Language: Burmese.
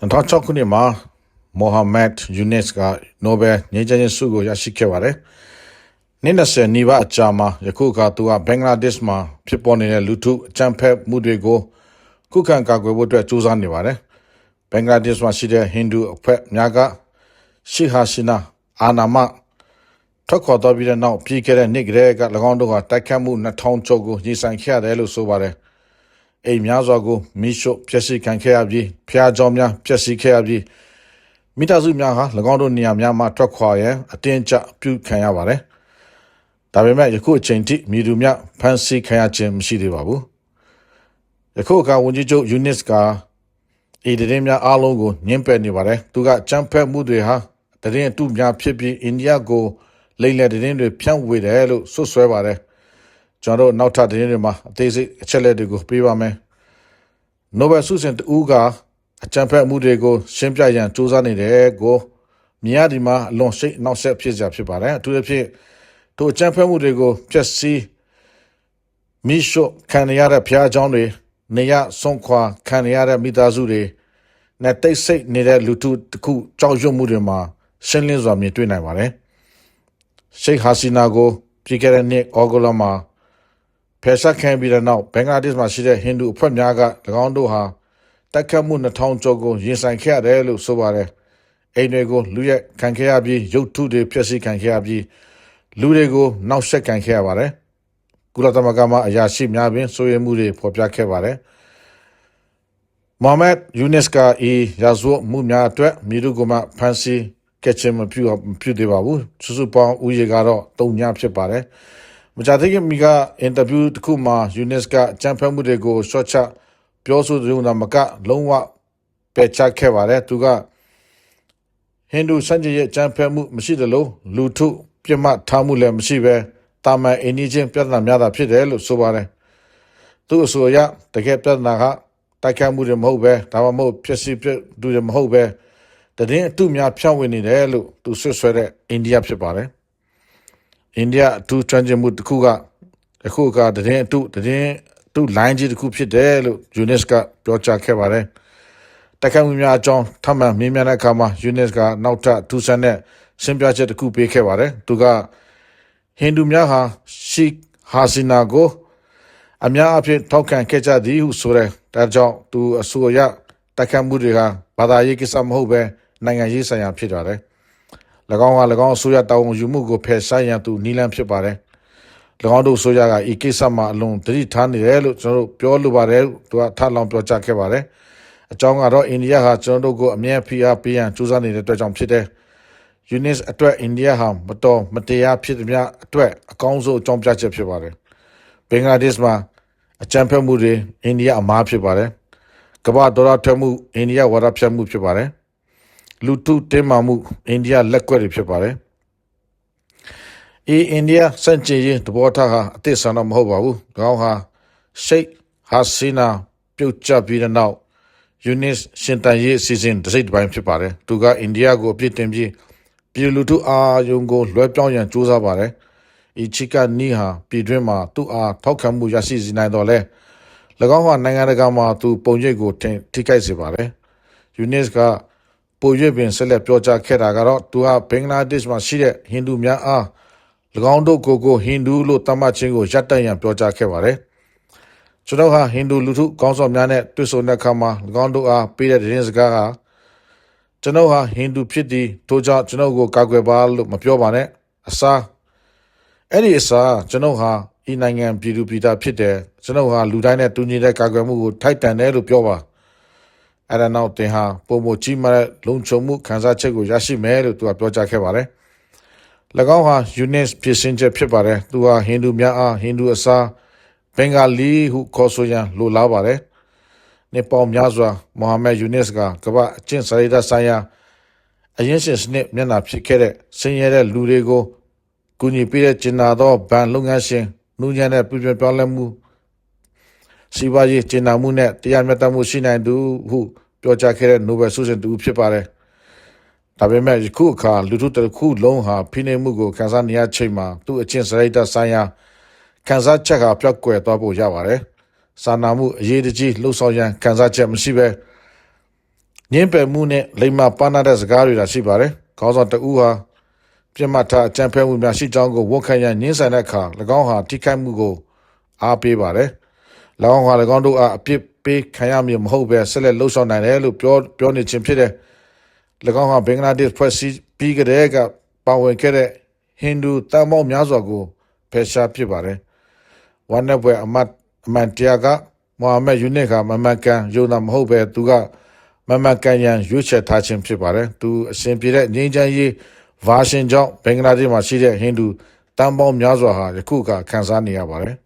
2006ခုနှစ်မှာမိုဟာမက်ယူနစ်ကနိုဘယ်ငြိမ်းချမ်းရေးဆုကိုရရှိခဲ့ပါတယ်။နှစ်20နီးပါးအကြာမှာယခုအခါသူကဘင်္ဂလားဒေ့ရှ်မှာဖြစ်ပေါ်နေတဲ့လူထုအကြမ်းဖက်မှုတွေကိုခုခံကာကွယ်ဖို့အတွက်ကြိုးစားနေပါတယ်။ဘင်္ဂလားဒေ့ရှ်မှာရှိတဲ့ဟိန္ဒူအဖွဲ့များကရှီဟာရှိနာအာနာမထွက်ခွာတော်ပြီးတဲ့နောက်ပြည်ခဲ့တဲ့နေ့ကလေးက၎င်းတို့ကတိုက်ခတ်မှု2000ကျော်ကိုရင်ဆိုင်ခဲ့ရတယ်လို့ဆိုပါတယ်။ အိမ်များစွာကိုမိရှုဖျက်ဆီးခံခဲ့ရပြီးဖျားကြောင်များဖျက်ဆီးခဲ့ရပြီးမိသားစုများဟာ၎င်းတို့နေရာများမှာထွက်ခွာရန်အတင်းကျပ်ပြုခံရပါတယ်။ဒါပေမဲ့ယခုအချိန်ထိမိသူများဖမ်းဆီးခံရခြင်းမရှိသေးပါဘူး။ယခုအခါဝန်ကြီးချုပ်ယူနစ်ကအေဒီရင်များအားလုံးကိုညှင်းပယ်နေပါတယ်။သူကကြမ်းဖက်မှုတွေဟာတရင်အတုများဖြစ်ပြီးအိန္ဒိယကိုလိမ့်လည်တရင်တွေဖြန့်ဝေတယ်လို့ဆွဆွဲပါတယ်။ကျွန်တော်တို့နောက်ထပ်တရင်တွေမှာအသေးစိတ်အချက်လက်တွေကိုပေးပါမယ်။ Nobel ဆုရှင်တူကအကြံဖက်မှုတွေကိုရှင်းပြရန်စူးစမ်းနေတယ်ကိုမြင်ရဒီမှာအလွန်စိတ်နောက်ဆက်ဖြစ်ကြဖြစ်ပါတယ်အထူးသဖြင့်တို့အကြံဖက်မှုတွေကိုဖျက်ဆီးမိရှုခံရတဲ့ဖျားเจ้าတွေနေရဆုံးခွာခံရတဲ့မိသားစုတွေနဲ့တိတ်ဆိတ်နေတဲ့လူထုတစ်ခုကြောက်ရွံ့မှုတွေမှာရှင်းလင်းစွာမြင်တွေ့နိုင်ပါတယ်ရှိတ်ဟာစီနာကိုပြည်ခဲ့တဲ့နှစ်ဩဂုတ်လမှာ ဖယ်ရှားခံပြီးတဲ့နောက်ဘင်္ဂလားဒေ့ရှ်မှာရှိတဲ့ဟိန္ဒူအဖွဲ့များက၎င်းတို့ဟာတိုက်ခတ်မှု2000ကျော်ကိုရင်ဆိုင်ခဲ့ရတယ်လို့ဆိုပါတယ်အိမ်တွေကိုလူရက်ခံခဲ့ရပြီးရုပ်ထုတွေဖျက်ဆီးခံခဲ့ရပြီးလူတွေကိုနောက်ဆက်ခံခဲ့ရပါတယ်ကုလသမဂ္ဂမှအရာရှိများပင်ဆိုရမှုတွေဖော်ပြခဲ့ပါတယ်မိုဟာမက်ယူနက်စကာအီရာဇဝတ်မှုများအတွက်မိရုကမှဖန်စီကက်ချင်မပြုမပြုသေးပါဘူးစုစုပေါင်းဦးရေကတော့၃ညဖြစ်ပါတယ် မကြသေးခင်မိကအင်တာဗျူးတစ်ခုမှာယူနက်စကအကြံဖက်မှုတွေကိုရှော့ချပြောဆိုတဲ့နာမကလုံးဝပယ်ချခဲ့ပါတယ်သူကဟိန္ဒူစံကြရဲ့ကြံဖက်မှုမရှိသလိုလူထုပြစ်မှတ်ထားမှုလည်းမရှိပဲတာမန်အင်းကြီးချင်းပြဿနာများတာဖြစ်တယ်လို့ဆိုပါတယ်သူအဆိုအရတကယ်ပြဿနာကတိုက်ခိုက်မှုတွေမဟုတ်ပဲဒါမှမဟုတ်ဖြစ်စီပြတူတွေမဟုတ်ပဲတည်င်းအတုများဖြန့်ဝေနေတယ်လို့သူဆွဆွဲတဲ့အိန္ဒိယဖြစ်ပါတယ် အိန္ဒိယအထူးကျွမ်းကျင်မှုတစ်ခုကအခုကတည်င်းအတုတည်င်းသူ့ line ကြီးတစ်ခုဖြစ်တယ်လို့ UNIS ကပြောကြားခဲ့ပါတယ်။တိုက်ခိုက်မှုများအကြောင်းထပ်မံမေးမြန်းတဲ့အခါမှာ UNIS ကနောက်ထပ်ထူးဆန်းတဲ့ရှင်းပြချက်တစ်ခုပေးခဲ့ပါတယ်။သူကဟိန္ဒူများဟာရှီဟာစီနာကိုအများအပြားထောက်ခံခဲ့ကြသည်ဟုဆိုတဲ့ဒါကြောင့်သူအဆိုအရတိုက်ခိုက်မှုတွေကဘာသာရေးကိစ္စမဟုတ်ပဲနိုင်ငံရေးဆိုင်ရာဖြစ်ပါတယ်။၎ င်းက၎င်းအစိုးရတာဝန်ယူမှုကိုဖယ်ရှားရန်သူနီလန်ဖြစ်ပါတယ်။၎င်းတို့ဆိုရကဤကိစ္စမှာအလွန်တတိထားနေတယ်လို့ကျွန်တော်တို့ပြောလိုပါတယ်သူကထပ်လောင်းပြောကြားခဲ့ပါတယ်အကြောင်းကတော့အိန္ဒိယဟာကျွန်တော်တို့ကိုအမြဲဖိအားပေးရန်ကြိုးစားနေတဲ့အတွက်ကြောင့်ဖြစ်တယ်ယူနစ်အတွက်အိန္ဒိယဟာမတော်မတရားဖြစ်သည်များအတွက်အကောင်းဆုံးအကြောင်းပြချက်ဖြစ်ပါတယ်ဘင်္ဂလားဒေ့ရှ်မှာအကြမ်းဖက်မှုတွေအိန္ဒိယအမားဖြစ်ပါတယ်ကမ္ဘာဒေါ်လာထွက်မှုအိန္ဒိယဝါဒဖြတ်မှုဖြစ်ပါတယ် လူထုတင်းမာမှုအိန္ဒိယလက်ကွက်တွေဖြစ်ပါတယ်အေအိန္ဒိယစန့်ကျင်ရေးတဘောထားဟာအသစ်ဆန်တော့မဟုတ်ပါဘူး။ကောင်းဟာရှိတ်ဟာစီနာပြုတ်ကျပြီးတဲ့နောက်ယူနစ်ရှင်တန်ရေးအစီအစဉ်တစ်စိတ်တစ်ပိုင်းဖြစ်ပါတယ်။သူကအိန္ဒိယကိုအပြစ်တင်ပြီးပြည်လူထုအာယုံကိုလွှဲပြောင်းရန်ကြိုးစားပါတယ်။အီချီကနီဟာပြည်တွင်းမှာသူ့အားထောက်ခံမှုရရှိစေနိုင်တော့လဲ၎င်းကနိုင်ငံတကာမှာသူပုံရိပ်ကိုတင်ထိခိုက်စေပါတယ်။ယူနစ်က ပိုရွေ့ပင်ဆက်လက်ပြောကြားခဲ့တာကတော့သူဟာဘင်္ဂလားဒေ့ရှ်မှာရှိတဲ့ဟိန္ဒူများအား၎င်းတို့ကိုကိုဟိန္ဒူလို့သတ်မှတ်ခြင်းကိုရပ်တန့်ရန်ပြောကြားခဲ့ပါတယ်။ကျွန်တော်ဟာဟိန္ဒူလူထုကောင်းဆောင်များနဲ့တွေ့ဆုံတဲ့အခါမှာ၎င်းတို့အားပေးတဲ့သတင်းစကားဟာကျွန်တော်ဟာဟိန္ဒူဖြစ်သည်ထို့ကြောင့်ကျွန်တော်ကိုကာကွယ်ပါလို့မပြောပါနဲ့အစားအဲ့ဒီအစားကျွန်တော်ဟာဤနိုင်ငံပြည်သူပြည်သားဖြစ်တယ်ကျွန်တော်ဟာလူတိုင်းနဲ့တူညီတဲ့ကာကွယ်မှုကိုထိုက်တန်တယ်လို့ပြောပါ အဲ့ဒါနောက်တင်ဟာပုံမကြီးမားတဲ့လုံခြုံမှုခံစားချက်ကိုရရှိမယ်လို့သူကပြောကြားခဲ့ပါတယ်၎င်းဟာ UNIS ဖြစ်စင်ချက်ဖြစ်ပါတယ်သူဟာဟိန္ဒူများအားဟိန္ဒူအစားဘင်္ဂါလီဟုခေါ်ဆိုရန်လိုလားပါတယ်နေပေါများစွာမိုဟာမက်ယူနစ်ကကမ္ဘာအကျင့်စာရိတ္တဆိုင်ရာအရင်ရှင်စနစ်မျက်နှာဖြစ်ခဲ့တဲ့ဆင်းရဲတဲ့လူတွေကိုကူညီပေးတဲ့ကျင်နာသောဗန်လုပ်ငန်းရှင်နှူးညံ့တဲ့ပြပြပြောင်းလဲမှု စီးပွားရေးကျင်နာမှုနဲ့တရားမျှတမှုရှိနိုင်သူဟုပြောကြားခဲ့တဲ့နိုဘယ်ဆုရှင်တူဖြစ်ပါတယ်ဒါပေမဲ့ယခုအခါလူထုတစ်ခုလုံးဟာဖိနှိပ်မှုကိုခံစားနေရချိန်မှာသူ့အချင်းစရိတ်တဆိုင်ရာခံစားချက်ကပြောက်ကွယ်သွားဖို့ရပါတယ်။စာနာမှုအရေးတကြီးလှုပ်ဆောင်ရန်ခံစားချက်မရှိဘဲငင်းပယ်မှုနဲ့လိမ္မာပါနာတဲ့စကားတွေသာရှိပါတယ်။ခေါင်းဆောင်တဦးဟာပြစ်မှတ်ထားအကြံဖက်မှုများရှိကြောင်းကိုဝန်ခံရန်ညှင်းဆန်တဲ့အခါ၎င်းဟာထိခိုက်မှုကိုအားပေးပါတယ်။၎ င်းဟာ၎င်းတို့အားအပြစ်ပေးခံရမည်မဟုတ်ဘဲဆက်လက်လှုပ်ဆောင်နိုင်တယ်လို့ပြောပြောနေခြင်းဖြစ်တဲ့၎င်းဟာဘင်္ဂလားဒေ့ရှ်ဖွဲ့စည်းပြီးကြတဲ့ကပါဝင်ခဲ့တဲ့ဟိန္ဒူတန်ပေါင်းများစွာကိုဖယ်ရှားဖြစ်ပါတယ်။ဝမ်းနဲ့ပွဲအမတ်အမန်တရားကမိုဟာမက်ယူနစ်ကမမန်ကန်ယုံနာမဟုတ်ပဲသူကမမန်ကန်ရန်ရွေးချယ်ထားခြင်းဖြစ်ပါတယ်သူအရှင်ပြတဲ့ငြိမ်းချမ်းရေးဗာရှင်ကြောင့်ဘင်္ဂလားဒေ့ရှ်မှာရှိတဲ့ဟိန္ဒူတန်ပေါင်းများစွာဟာယခုကခံစားနေရပါတယ်